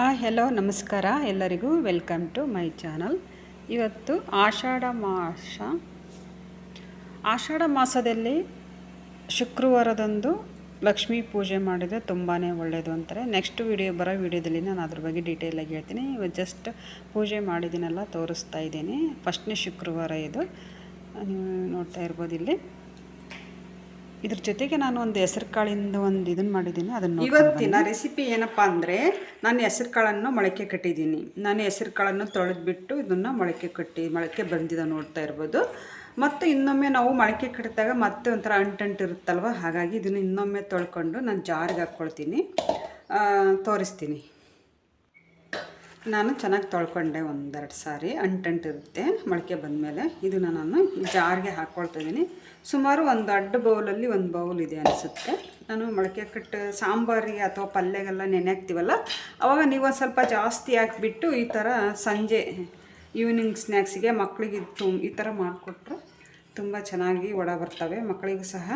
ಆ ಹೆಲೋ ನಮಸ್ಕಾರ, ಎಲ್ಲರಿಗೂ ವೆಲ್ಕಮ್ ಟು ಮೈ ಚಾನಲ್ ಇವತ್ತು ಆಷಾಢ ಮಾಸ. ಆಷಾಢ ಮಾಸದಲ್ಲಿ ಶುಕ್ರವಾರದಂದು ಲಕ್ಷ್ಮೀ ಪೂಜೆ ಮಾಡಿದರೆ ತುಂಬಾ ಒಳ್ಳೆಯದು ಅಂತಾರೆ. ನೆಕ್ಸ್ಟ್ ವಿಡಿಯೋ ಬರೋ ವಿಡಿಯೋದಲ್ಲಿ ನಾನು ಅದ್ರ ಬಗ್ಗೆ ಡೀಟೇಲಾಗಿ ಹೇಳ್ತೀನಿ. ಇವತ್ತು ಜಸ್ಟ್ ಪೂಜೆ ಮಾಡಿದ್ದೀನಲ್ಲ ತೋರಿಸ್ತಾ ಇದ್ದೀನಿ. ಫಸ್ಟ್ನೇ ಶುಕ್ರವಾರ ಇದು. ನೀವು ನೋಡ್ತಾ ಇರ್ಬೋದು ಇಲ್ಲಿ. ಇದ್ರ ಜೊತೆಗೆ ನಾನು ಒಂದು ಹೆಸರು ಕಾಳಿಂದ ಒಂದು ಇದನ್ನು ಮಾಡಿದ್ದೀನಿ ಅದನ್ನು ಇವತ್ತಿನ ರೆಸಿಪಿ ಏನಪ್ಪ ಅಂದರೆ ನಾನು ಹೆಸರು ಕಾಳನ್ನು ಮೊಳಕೆ ಕಟ್ಟಿದ್ದೀನಿ. ನಾನು ಹೆಸರು ಕಾಳನ್ನು ತೊಳೆದ್ಬಿಟ್ಟು ಇದನ್ನು ಮೊಳಕೆ ಕಟ್ಟಿ ಮೊಳಕೆ ಬಂದಿದೆ ನೋಡ್ತಾ ಇರ್ಬೋದು. ಮತ್ತು ಇನ್ನೊಮ್ಮೆ ನಾವು ಮೊಳಕೆ ಕಟ್ಟಿದಾಗ ಮತ್ತೆ ಒಂಥರ ಅಂಟಂಟು ಇರುತ್ತಲ್ವ ಹಾಗಾಗಿ ಇದನ್ನು ಇನ್ನೊಮ್ಮೆ ತೊಳ್ಕೊಂಡು ನಾನು ಜಾರಿಗೆ ಹಾಕ್ಕೊಳ್ತೀನಿ. ತೋರಿಸ್ತೀನಿ. ನಾನು ಚೆನ್ನಾಗಿ ತೊಳ್ಕೊಂಡೆ ಒಂದೆರಡು ಸಾರಿ ಅಂಟಂಟಿರುತ್ತೆ ಮೊಳಕೆ ಬಂದಮೇಲೆ. ಇದನ್ನು ನಾನು ಜಾರ್ಗೆ ಹಾಕ್ಕೊಳ್ತಾ ಇದ್ದೀನಿ. ಸುಮಾರು ಒಂದು ಅಡ್ಡ ಬೌಲಲ್ಲಿ ಒಂದು ಬೌಲ್ ಇದೆ ಅನಿಸುತ್ತೆ. ನಾನು ಮೊಳಕೆ ಕಟ್ಟು ಸಾಂಬಾರಿಗೆ ಅಥವಾ ಪಲ್ಯಗೆಲ್ಲ ನೆನೆ ಹಾಕ್ತೀವಲ್ಲ ಅವಾಗ ನೀವು ಸ್ವಲ್ಪ ಜಾಸ್ತಿ ಹಾಕಿಬಿಟ್ಟು ಈ ಥರ ಸಂಜೆ ಈವ್ನಿಂಗ್ ಸ್ನ್ಯಾಕ್ಸಿಗೆ ಮಕ್ಕಳಿಗೆ ತುಂಬ ಈ ಥರ ಮಾಡಿಕೊಟ್ರೆ ತುಂಬ ಚೆನ್ನಾಗಿ ಒಡ ಬರ್ತವೆ. ಮಕ್ಕಳಿಗೂ ಸಹ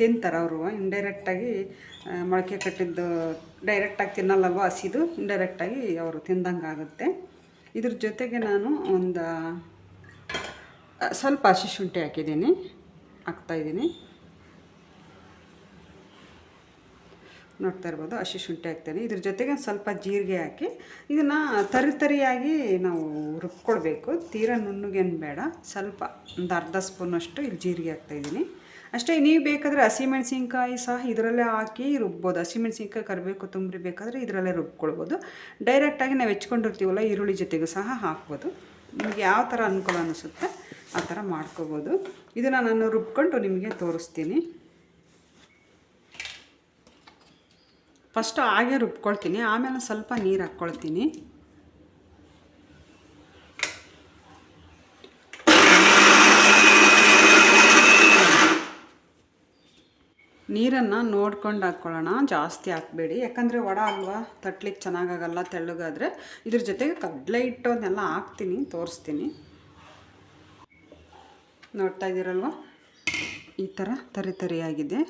ತಿಂತಾರೆ ಅವರು. ಇಂಡೈರೆಕ್ಟಾಗಿ ಮೊಳಕೆ ಕಟ್ಟಿದ್ದು ಡೈರೆಕ್ಟಾಗಿ ತಿನ್ನಲ್ಲವ ಹಸಿದು ಇಂಡೈರೆಕ್ಟಾಗಿ ಅವರು ತಿಂದಂಗೆ ಆಗುತ್ತೆ. ಇದ್ರ ಜೊತೆಗೆ ನಾನು ಒಂದು ಸ್ವಲ್ಪ ಹಸಿ ಶುಂಠಿ ಹಾಕಿದ್ದೀನಿ. ಹಾಕ್ತಾಯಿದ್ದೀನಿ ನೋಡ್ತಾ ಇರ್ಬೋದು, ಹಸಿ ಶುಂಠಿ ಹಾಕ್ತೇನೆ. ಇದ್ರ ಜೊತೆಗೆ ಒಂದು ಸ್ವಲ್ಪ ಜೀರಿಗೆ ಹಾಕಿ ಇದನ್ನು ತರಿ ತರಿಯಾಗಿ ನಾವು ರುಬ್ಕೊಳ್ಬೇಕು. ತೀರ ನುಣ್ಣಗೇನು ಬೇಡ. ಸ್ವಲ್ಪ ಒಂದು ಅರ್ಧ ಸ್ಪೂನಷ್ಟು ಇಲ್ಲಿ ಜೀರಿಗೆ ಹಾಕ್ತಾಯಿದ್ದೀನಿ ಅಷ್ಟೇ, ನೀವು ಬೇಕಾದರೆ ಹಸಿಮೆಣ್ಸಿನ್ಕಾಯಿ ಸಹ ಇದರಲ್ಲೇ ಹಾಕಿ ರುಬ್ಬೋದು. ಹಸಿಮೆಣ್ಸಿನ್ಕಾಯಿ ಕರಿಬೇಕು ಕೊತ್ತಂಬರಿ ಬೇಕಾದರೆ ಇದರಲ್ಲೇ ರುಬ್ಕೊಳ್ಬೋದು. ಡೈರೆಕ್ಟಾಗಿ ನಾವು ಹೆಚ್ಕೊಂಡಿರ್ತೀವಲ್ಲ, ಈರುಳ್ಳಿ ಜೊತೆಗೂ ಸಹ ಹಾಕ್ಬೋದು. ನಿಮಗೆ ಯಾವ ಥರ ಅನುಕೂಲ ಅನಿಸುತ್ತೆ ಆ ಥರ ಮಾಡ್ಕೋಬೋದು. ಇದನ್ನು ನಾನು ರುಬ್ಕೊಂಡು ನಿಮಗೆ ತೋರಿಸ್ತೀನಿ. ಫಸ್ಟು ಹಾಗೆ ರುಬ್ಕೊಳ್ತೀನಿ. ಆಮೇಲೆ ಸ್ವಲ್ಪ ನೀರು ಹಾಕ್ಕೊಳ್ತೀನಿ. ನೀರನ್ನು ನೋಡ್ಕೊಂಡು ಹಾಕ್ಕೊಳ್ಳೋಣ. ಜಾಸ್ತಿ ಹಾಕಬೇಡಿ. ಯಾಕಂದರೆ ವಡ ಅಲ್ವಾ? ತಟ್ಲಿಕ್ಕೆ ಚೆನ್ನಾಗಾಗಲ್ಲ ತೆಳ್ಳಗಾದರೆ. ಇದ್ರ ಜೊತೆಗೆ ಕಡಲೆ ಹಿಟ್ಟು ಅದನ್ನೆಲ್ಲ ಹಾಕ್ತೀನಿ, ತೋರಿಸ್ತೀನಿ. ನೋಡ್ತಾ ಇದ್ದೀರಲ್ವ ಈ ಥರ ತರಿ ತರಿಯಾಗಿದೆ.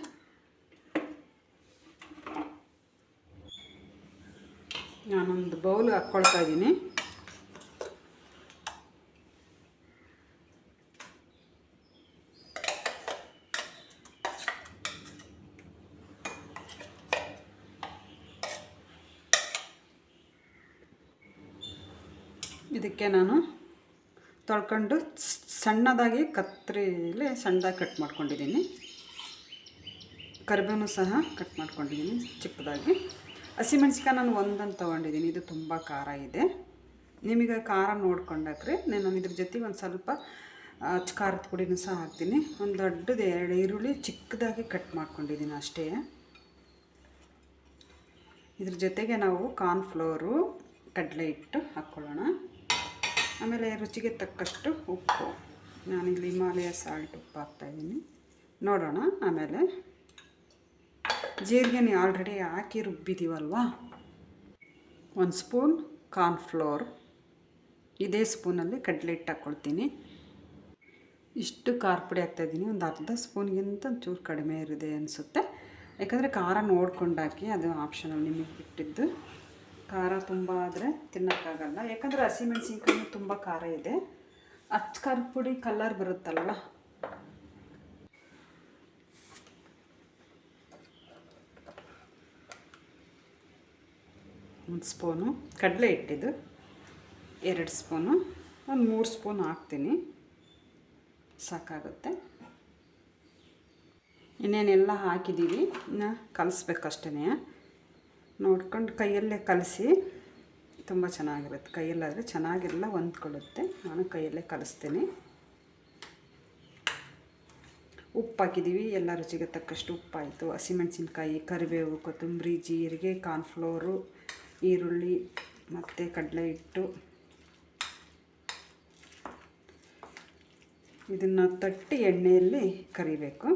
ನಾನೊಂದು ಬೌಲ್ ಹಾಕ್ಕೊಳ್ತಾ ಇದ್ದೀನಿ. ಇದಕ್ಕೆ ನಾನು ತೊಳ್ಕೊಂಡು ಸಣ್ಣದಾಗಿ ಕತ್ತರಿಲಿ ಸಣ್ಣದಾಗಿ ಕಟ್ ಮಾಡ್ಕೊಂಡಿದ್ದೀನಿ. ಕರಿಬೇವು ಸಹ ಕಟ್ ಮಾಡ್ಕೊಂಡಿದ್ದೀನಿ ಚಿಕ್ಕದಾಗಿ. ಹಸಿಮೆಣ್ಸಿಕಾಯಿ ನಾನು ಒಂದನ್ನು ತೊಗೊಂಡಿದ್ದೀನಿ. ಇದು ತುಂಬ ಖಾರ ಇದೆ. ನಿಮಗೆ ಖಾರ ನೋಡ್ಕೊಂಡಾಕ್ರಿ ನಾನು ಇದ್ರ ಜೊತೆಗೆ ಒಂದು ಸ್ವಲ್ಪ ಖಾರದ ಪುಡಿನೂ ಸಹ ಹಾಕ್ತೀನಿ. ಒಂದು ದೊಡ್ಡದು ಎರಡು ಈರುಳ್ಳಿ ಚಿಕ್ಕದಾಗಿ ಕಟ್ ಮಾಡ್ಕೊಂಡಿದ್ದೀನಿ ಅಷ್ಟೇ. ಇದ್ರ ಜೊತೆಗೆ ನಾವು ಕಾರ್ನ್ಫ್ಲೋರು, ಕಡಲೆ ಹಿಟ್ಟು ಹಾಕ್ಕೊಳ್ಳೋಣ. ಆಮೇಲೆ ರುಚಿಗೆ ತಕ್ಕಷ್ಟು ಉಪ್ಪು. ನಾನಿಲ್ಲಿ ಹಿಮಾಲಯ ಸಾಲ್ಟ್ ಉಪ್ಪು ಹಾಕ್ತಾಯಿದ್ದೀನಿ ನೋಡೋಣ ಆಮೇಲೆ. ಜೀರಿಗೆ ಆಲ್ರೆಡಿ ಹಾಕಿ ರುಬ್ಬಿದ್ದೀವಲ್ವ ಒಂದು ಸ್ಪೂನ್ ಕಾರ್ನ್ ಫ್ಲೋರ್ ಇದೇ ಸ್ಪೂನಲ್ಲಿ ಕಡಲೆ ಹಿಟ್ಟು ಹಾಕ್ಕೊಳ್ತೀನಿ ಇಷ್ಟು ಖಾರ ಪುಡಿ ಹಾಕ್ತಾಯಿದ್ದೀನಿ ಒಂದು ಅರ್ಧ ಸ್ಪೂನ್ಗಿಂತ ಒಂಚೂರು ಕಡಿಮೆ ಇರಿದೆ ಅನಿಸುತ್ತೆ. ಯಾಕಂದರೆ ಖಾರ ನೋಡ್ಕೊಂಡು ಹಾಕಿ ಅದು ಆಪ್ಷನಲ್ ನಿಮಗೆ ಬಿಟ್ಟಿದ್ದು ಖಾರ ತುಂಬ ಆದರೆ ತಿನ್ನೋಕ್ಕಾಗಲ್ಲ. ಯಾಕಂದರೆ ಹಸಿಮೆಣ್ಸಿನ್ಕಾಯಿ ತುಂಬ ಖಾರ ಇದೆ. ಅಚ್ಚು ಖಾರ ಪುಡಿ ಕಲರ್ ಬರುತ್ತಲ್ವ? ಒಂದು ಸ್ಪೂನು. ಕಡಲೆ ಹಿಟ್ಟಿದ್ದು ಎರಡು ಸ್ಪೂನು. ಒಂದು ಮೂರು ಸ್ಪೂನ್ ಹಾಕ್ತೀನಿ. ಸಾಕಾಗುತ್ತೆ. ಇನ್ನೇನೆಲ್ಲ ಹಾಕಿದ್ದೀವಿ? ಇನ್ನು ಕಲಿಸ್ಬೇಕಷ್ಟೇ ನೋಡ್ಕೊಂಡು ಕೈಯಲ್ಲೇ ಕಲಸಿ. ತುಂಬ ಚೆನ್ನಾಗಿರುತ್ತೆ. ಕೈಯಲ್ಲಾದರೆ ಚೆನ್ನಾಗಿರಲ್ಲ ಹೊಂದ್ಕೊಳ್ಳುತ್ತೆ. ನಾನು ಕೈಯಲ್ಲೇ ಕಲಿಸ್ತೀನಿ. ಉಪ್ಪು ಹಾಕಿದ್ದೀವಿ. ಎಲ್ಲ ರುಚಿಗೆ ತಕ್ಕಷ್ಟು ಉಪ್ಪಾಯಿತು. ಹಸಿಮೆಣಸಿನ್ಕಾಯಿ, ಕರಿಬೇವು, ಕೊತ್ತಂಬರಿ, ಜೀರಿಗೆ, ಕಾರ್ನ್ಫ್ಲೋರು ಈರುಳ್ಳಿ ಮತ್ತು ಕಡಲೆ ಹಿಟ್ಟು. ಇದನ್ನು ತಟ್ಟಿ ಎಣ್ಣೆಯಲ್ಲಿ ಕರಿಬೇಕು.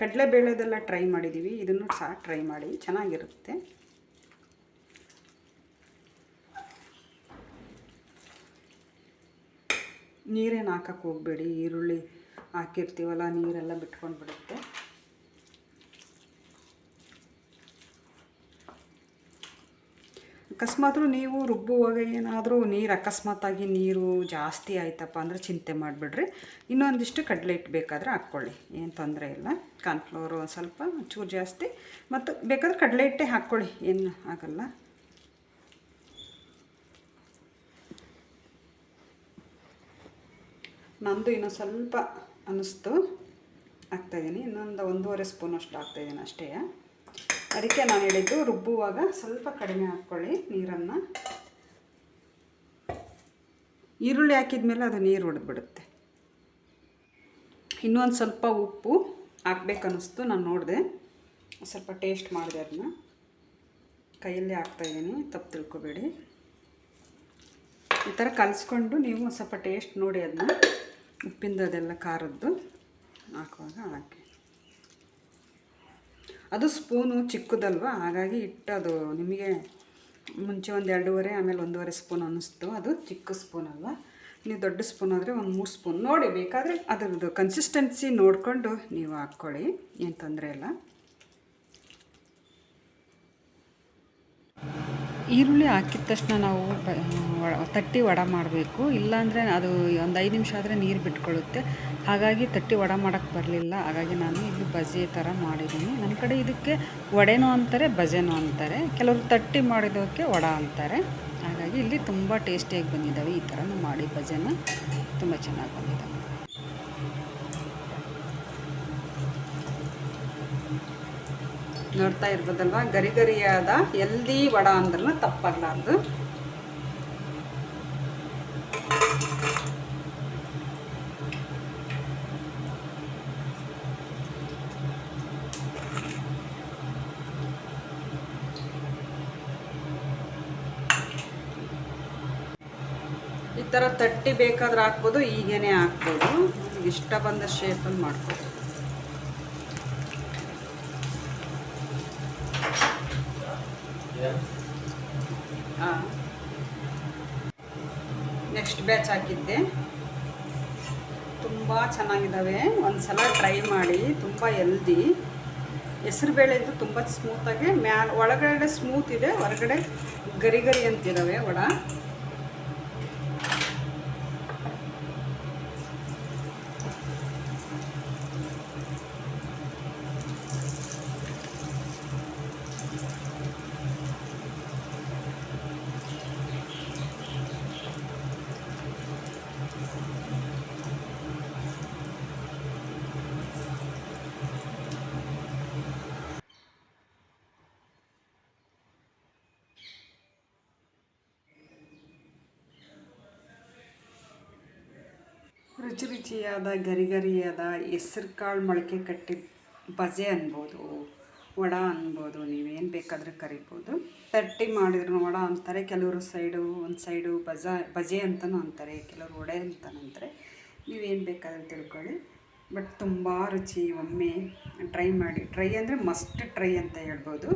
ಕಡಲೆಬೇಳೆದೆಲ್ಲ ಟ್ರೈ ಮಾಡಿದ್ದೀವಿ ಇದನ್ನು ಸಹ ಟ್ರೈ ಮಾಡಿ. ಚೆನ್ನಾಗಿರುತ್ತೆ. ನೀರೇನು ಹಾಕಕ್ಕೆ ಹೋಗಬೇಡಿ. ಈರುಳ್ಳಿ ಹಾಕಿರ್ತೀವಲ್ಲ, ನೀರೆಲ್ಲ ಬಿಟ್ಕೊಂಡು ಬಿಡುತ್ತೆ ಅಕಸ್ಮಾತ್ ನೀವು ರುಬ್ಬುವಾಗ ಏನಾದರೂ ನೀರು ಅಕಸ್ಮಾತಾಗಿ ನೀರು ಜಾಸ್ತಿ ಆಯ್ತಪ್ಪ ಅಂದರೆ ಚಿಂತೆ ಮಾಡಿಬಿಡ್ರಿ. ಇನ್ನೊಂದಿಷ್ಟು ಕಡಲೆ ಹಿಟ್ಟು ಬೇಕಾದರೆ ಹಾಕ್ಕೊಳ್ಳಿ, ಏನು ತೊಂದರೆ ಇಲ್ಲ. ಕಾರ್ನ್ಫ್ಲೋರು ಒಂದು ಸ್ವಲ್ಪ ಚೂರು ಜಾಸ್ತಿ. ಮತ್ತು ಬೇಕಾದ್ರೆ ಕಡಲೆ ಹಿಟ್ಟೆ ಹಾಕ್ಕೊಳ್ಳಿ, ಏನು ಆಗಲ್ಲ. ನಂದು ಇನ್ನೊಂದು ಸ್ವಲ್ಪ ಅನ್ನಿಸ್ತು ಹಾಕ್ತಾಯಿದ್ದೀನಿ ಇನ್ನೊಂದು ಒಂದೂವರೆ ಸ್ಪೂನ್ ಅಷ್ಟು ಹಾಕ್ತಾಯಿದ್ದೀನಿ ಅಷ್ಟೇ. ಅದಕ್ಕೆ ನಾನು ಹೇಳಿದ್ದು ರುಬ್ಬುವಾಗ ಸ್ವಲ್ಪ ಕಡಿಮೆ ಹಾಕ್ಕೊಳ್ಳಿ ನೀರನ್ನು. ಈರುಳ್ಳಿ ಹಾಕಿದ್ಮೇಲೆ ಅದು ನೀರು ಹೊಡೆದ್ಬಿಡುತ್ತೆ ಇನ್ನೊಂದು ಸ್ವಲ್ಪ ಉಪ್ಪು ಹಾಕ್ಬೇಕನ್ನಿಸ್ತು, ನಾನು ನೋಡಿದೆ. ಸ್ವಲ್ಪ ಟೇಸ್ಟ್ ಮಾಡಿದೆ ಅದನ್ನ. ಕೈಯಲ್ಲಿ ಹಾಕ್ತಾಯಿದ್ದೀನಿ ತಪ್ಪು ತಿಳ್ಕೊಬೇಡಿ. ಈ ಥರ ಕಲಿಸ್ಕೊಂಡು ನೀವು ಸ್ವಲ್ಪ ಟೇಸ್ಟ್ ನೋಡಿ ಅದನ್ನ. ಉಪ್ಪಿಂದ ಅದೆಲ್ಲ ಖಾರದ್ದು ಹಾಕುವಾಗ ಹಾಕಿ. ಅದು ಸ್ಪೂನು ಚಿಕ್ಕದಲ್ವ? ಹಾಗಾಗಿ ಇಟ್ಟು ಅದು ನಿಮಗೆ ಮುಂಚೆ ಒಂದು ಎರಡೂವರೆ, ಆಮೇಲೆ ಒಂದೂವರೆ ಸ್ಪೂನ್ ಅನ್ನಿಸ್ತು. ಅದು ಚಿಕ್ಕ ಸ್ಪೂನ್ ಅಲ್ವಾ? ನೀವು ದೊಡ್ಡ ಸ್ಪೂನ್ ಆದರೆ ಒಂದು ಮೂರು ಸ್ಪೂನ್. ನೋಡಿ, ಬೇಕಾದರೆ ಅದರದ್ದು ಕನ್ಸಿಸ್ಟೆನ್ಸಿ ನೋಡಿಕೊಂಡು ನೀವು ಹಾಕ್ಕೊಳ್ಳಿ. ಏನು ತೊಂದರೆ ಇಲ್ಲ. ಈರುಳ್ಳಿ ಹಾಕಿದ ತಕ್ಷಣ ನಾವು ತಟ್ಟಿ ವಡ ಮಾಡಬೇಕು. ಇಲ್ಲಾಂದರೆ ಅದು ಒಂದು ಐದು ನಿಮಿಷ ಆದರೆ ನೀರು ಬಿಟ್ಕೊಳ್ಳುತ್ತೆ. ಹಾಗಾಗಿ ತಟ್ಟಿ ವಡ ಮಾಡೋಕ್ಕೆ ಬರಲಿಲ್ಲ. ಹಾಗಾಗಿ ನಾನು ಇಲ್ಲಿ ಬಜೆ ಥರ ಮಾಡಿದ್ದೀನಿ. ನಮ್ಮ ಕಡೆ ಇದಕ್ಕೆ ವಡೆನೋ ಅಂತಾರೆ ಬಜೆನೋ ಅಂತಾರೆ. ಕೆಲವರು ತಟ್ಟಿ ಮಾಡಿದೋಕ್ಕೆ ವಡ ಅಂತಾರೆ. ಹಾಗಾಗಿ ಇಲ್ಲಿ ತುಂಬ ಟೇಸ್ಟಿಯಾಗಿ ಬಂದಿದ್ದಾವೆ ಈ ಥರನೂ ಮಾಡಿ ಬಜೆನ ತುಂಬ ಚೆನ್ನಾಗಿ ಬಂದಿದ್ದಾವೆ. ನೋಡ್ತಾ ಇರ್ಬೋದಲ್ವ? ಗರಿ ಗರಿಯಾದ ಎಲ್ದಿ ವಡ ಅಂದ್ರೂ ತಪ್ಪಾಗಲಾರ್ದು. ಈ ಥರ ತಟ್ಟಿ ಬೇಕಾದ್ರೆ ಹಾಕ್ಬೋದು, ಈಗೇನೆ ಹಾಕ್ಬೋದು. ಇಷ್ಟ ಬಂದ ಶೇಪಲ್ಲಿ ಮಾಡ್ಬೋದು. ಹಾಂ ನೆಕ್ಸ್ಟ್ ಬ್ಯಾಚ್ ಹಾಕಿದ್ದೆ. ತುಂಬ ಚೆನ್ನಾಗಿದ್ದಾವೆ. ಒಂದು ಸಲ ಟ್ರೈ ಮಾಡಿ, ತುಂಬ ಹೆಸರುಬೇಳೆ ಹೆಸರುಬೇಳೆದು ತುಂಬ ಸ್ಮೂತಾಗಿ ಮ್ಯಾಲ ಒಳಗಡೆ ಸ್ಮೂತ್ ಇದೆ, ಹೊರಗಡೆ ಗರಿ ಗರಿ ಅಂತಿದ್ದಾವೆ ವಡ. ರುಚಿ ರುಚಿಯಾದ, ಗರಿ ಗರಿಯಾದ ಹೆಸ್ರು ಕಾಳು ಮೊಳಕೆ ಕಟ್ಟಿ ಬಜೆ ಅನ್ಬೋದು, ವಡ ಅನ್ಬೋದು, ನೀವೇನು ಬೇಕಾದರೂ ಕರಿಬೋದು. ತಟ್ಟಿ ಮಾಡಿದ್ರು ವಡ ಅಂತಾರೆ, ಕೆಲವರು ಸೈಡು ಒಂದು ಸೈಡು ಬಜ, ಬಜೆ ಅಂತಲೂ ಅಂತಾರೆ, ಕೆಲವರು ವಡೆ ಅಂತಲೂ ಅಂತಾರೆ. ನೀವೇನು ಬೇಕಾದರೂ ತಿಳ್ಕೊಳ್ಳಿ. ಬಟ್ ತುಂಬ ರುಚಿ ಒಮ್ಮೆ ಟ್ರೈ ಮಾಡಿ, ಟ್ರೈ ಅಂದರೆ ಮಸ್ಟ್ ಟ್ರೈ ಅಂತ ಹೇಳ್ಬೋದು.